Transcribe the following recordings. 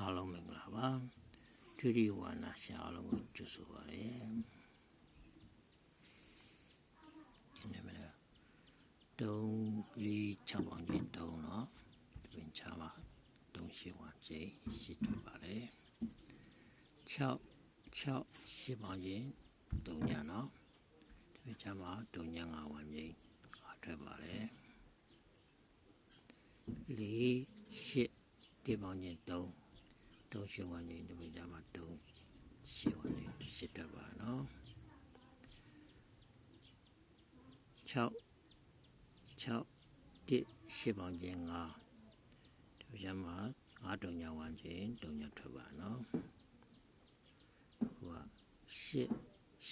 အားလုံးမင်္ဂလာပါဒုတိယဝါနာရှာအားလုံးကိုကြိုဆိုပါရစေဒီနေ့မနေ့တုံးလေး6ပေါင်ချင်းတုံးเนาะဒီပင်ချမှာတုံးရှိဝါချင်းရှိထွက်ပါလေ6 6 10ပေါင်ချင်းတုံးညာเนาะဒီပင်ချမှာတုံးညာ5ဝါချင်းအားထွက်ပါလေလေးရှစ်ဒီပေါင်ချင်း တုံးရှင်ဝင်နေဒီမိသားမှာတုံးရှင်ဝင်နေစစ်တပ်ပါနော်6 6တစ်ရှစ်ပေါင်ချင်း9ဒီရမှာ9တုံညာဝန်ချင်းတုံညာထွက်ပါနော်ခုကရှစ်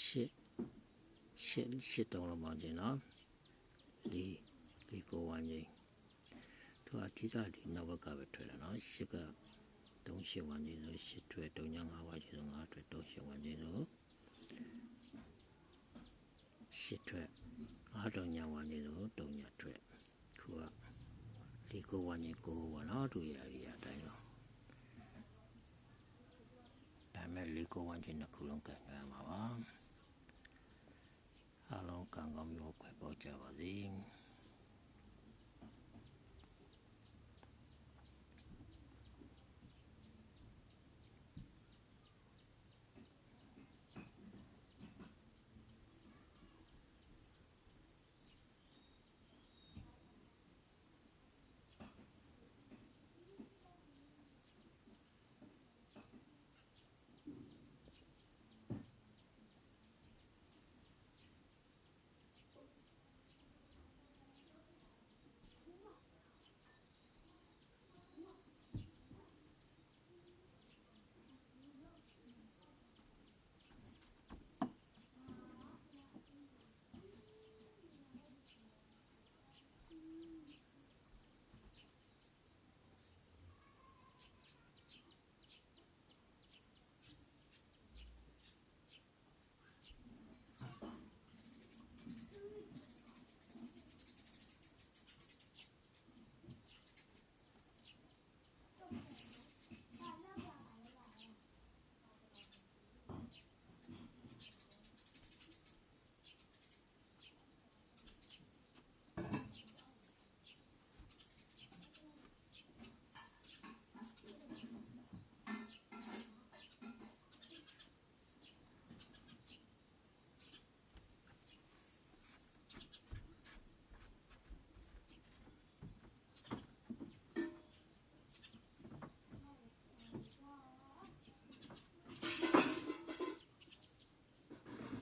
ရှစ်ရှစ်ရှစ်တုံလုံးပေါင်ချင်းနော်လေးလေးကိုဝန်ချင်းသူအဓိကဒီနဝကပဲထွက်တယ်နော်ရှစ်က တုံးရှစ်ဝမ်းချင်းဆိုရှစ်ထွက်တုံညာ9ဝမ်းချင်းဆို9ထွက်တုံးရှစ်ဝမ်းချင်းဆိုရှစ်ထွက်9တုံညာဝမ်းချင်းဆိုတုံညာထွက်ခုကဒီကိုဝမ်းကြီးကိုဝနော်သူရရအတိုင်းတော့ဒါမဲ့လီကိုဝမ်းကြီးနှစ်ခုလုံးကန်ရမှာပါအားလုံးကံကောင်းမျိုးခွဲပေါက်ကြပါစေ